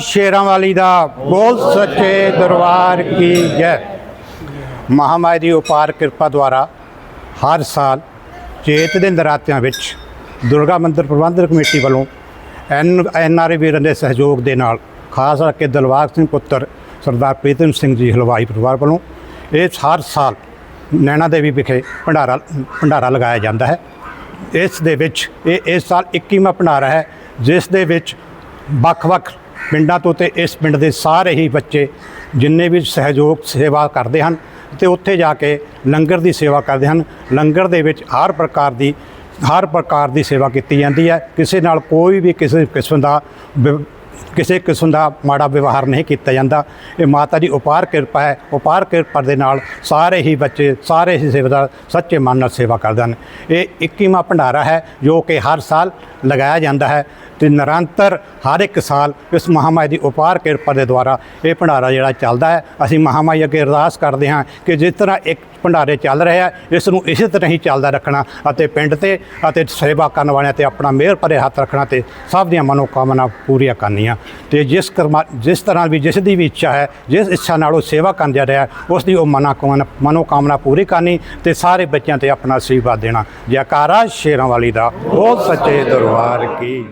ਸ਼ੇਰਾਂ ਵਾਲੀ ਦਾ ਬੋਲ ਸੱਚੇ ਦਰਬਾਰ ਕੀ ਜੈ। ਮਹਾਮਾਈ ਦੀ ਉਪਾਰ ਕਿਰਪਾ ਦੁਆਰਾ ਹਰ ਸਾਲ ਚੇਤ ਦੇ ਨਰਾਤਿਆਂ ਵਿੱਚ ਦੁਰਗਾ ਮੰਦਿਰ ਪ੍ਰਬੰਧਕ ਕਮੇਟੀ ਵੱਲੋਂ ਐਨ ਐਨ ਆਰ ਵੀਰਾਂ ਦੇ ਸਹਿਯੋਗ ਦੇ ਨਾਲ, ਖਾਸ ਕਰਕੇ ਦਲਵਾਗ ਸਿੰਘ ਪੁੱਤਰ ਸਰਦਾਰ ਪ੍ਰੀਤਮ ਸਿੰਘ ਜੀ ਹਲਵਾਈ ਪਰਿਵਾਰ ਵੱਲੋਂ ਇਹ ਹਰ ਸਾਲ ਨੈਣਾ ਦੇਵੀ ਵਿਖੇ ਭੰਡਾਰਾ ਭੰਡਾਰਾ ਲਗਾਇਆ ਜਾਂਦਾ ਹੈ। ਇਸ ਦੇ ਵਿੱਚ, ਇਹ, ਇਸ ਸਾਲ 21ਵਾਂ ਭੰਡਾਰਾ ਹੈ, ਜਿਸ ਦੇ ਵਿੱਚ ਵੱਖ-ਵੱਖ ਪਿੰਡਾਂ ਤੋਂ ਤੇ ਇਸ ਪਿੰਡ ਦੇ ਸਾਰੇ ਹੀ ਬੱਚੇ ਜਿੰਨੇ ਵੀ ਸਹਿਯੋਗ ਸੇਵਾ ਕਰਦੇ ਹਨ ਤੇ ਉੱਥੇ ਜਾ ਕੇ ਲੰਗਰ ਦੀ ਸੇਵਾ ਕਰਦੇ ਹਨ। ਲੰਗਰ ਦੇ ਵਿੱਚ ਹਰ ਪ੍ਰਕਾਰ ਦੀ, ਹਰ ਪ੍ਰਕਾਰ ਦੀ ਸੇਵਾ ਕੀਤੀ ਜਾਂਦੀ ਹੈ। ਕਿਸੇ ਨਾਲ ਕੋਈ ਵੀ ਕਿਸੇ ਕਿਸਮ ਦਾ ਵਿਵ- ਕਿਸੇ ਕਿਸਮ ਦਾ ਮਾੜਾ ਵਿਵਹਾਰ ਨਹੀਂ ਕੀਤਾ ਜਾਂਦਾ। ਇਹ ਮਾਤਾ ਦੀ ਉਪਾਰ ਕਿਰਪਾ ਹੈ। ਉਪਾਰ ਕਿਰਪਾ ਦੇ ਨਾਲ ਸਾਰੇ ਹੀ ਬੱਚੇ, ਸਾਰੇ ਹੀ ਸੇਵਾਦਾਰ ਸੱਚੇ ਮਨ ਨਾਲ ਸੇਵਾ ਕਰਦੇ ਹਨ। ਇਹ 21ਵਾਂ ਭੰਡਾਰਾ ਹੈ ਜੋ ਕਿ ਹਰ ਸਾਲ ਲਗਾਇਆ ਜਾਂਦਾ ਹੈ ਤੇ ਨਿਰੰਤਰ ਹਰ ਇੱਕ ਸਾਲ ਇਸ ਮਹਾਮਾਈ ਦੀ ਉਪਾਰ ਕਿਰਪਾ ਦੇ ਦੁਆਰਾ ਇਹ ਭੰਡਾਰਾ ਜਿਹੜਾ ਚੱਲਦਾ ਹੈ। ਅਸੀਂ ਮਹਾਮਾਈ ਅੱਗੇ ਅਰਦਾਸ ਕਰਦੇ ਹਾਂ ਕਿ ਜਿਸ ਤਰ੍ਹਾਂ ਇੱਕ ਭੰਡਾਰੇ ਚੱਲ ਰਿਹਾ ਹੈ, ਇਸ ਨੂੰ ਇਸੇ ਤਰ੍ਹਾਂ ਹੀ ਚੱਲਦਾ ਰੱਖਣਾ ਅਤੇ ਪਿੰਡ ਤੇ ਅਤੇ ਸੇਵਾ ਕਰਨ ਵਾਲਿਆਂ ਤੇ ਆਪਣਾ ਮਿਹਰ ਭਰੇ ਹੱਥ ਰੱਖਣਾ ਤੇ ਸਭ ਦੀਆਂ ਮਨੋਕਾਮਨਾ ਪੂਰੀਆਂ ਕਰਨੀਆਂ। ਤੇ ਜਿਸ ਕਰਮਾ ਜਿਸ ਤਰ੍ਹਾਂ ਵੀ ਜਿਸ ਦੀ ਵੀ ਇੱਛਾ ਹੈ ਜਿਸ ਇੱਛਾ ਨਾਲ ਉਹ ਸੇਵਾ ਕਰਦਾ ਰਿਹਾ ਹੈ, ਉਸ ਦੀ ਉਹ ਮਨੋਕਾਮਨਾ ਮਨੋਕਾਮਨਾ ਪੂਰੀ ਕਰਨੀ ਤੇ ਸਾਰੇ ਬੱਚਿਆਂ ਤੇ ਆਪਣਾ ਆਸ਼ੀਰਵਾਦ ਦੇਣਾ। ਜੈਕਾਰਾ ਸ਼ੇਰਾਂ ਵਾਲੀ ਦਾ ਬਹੁਤ ਸੱਚੇ ਦਰਬਾਰ ਕੀ।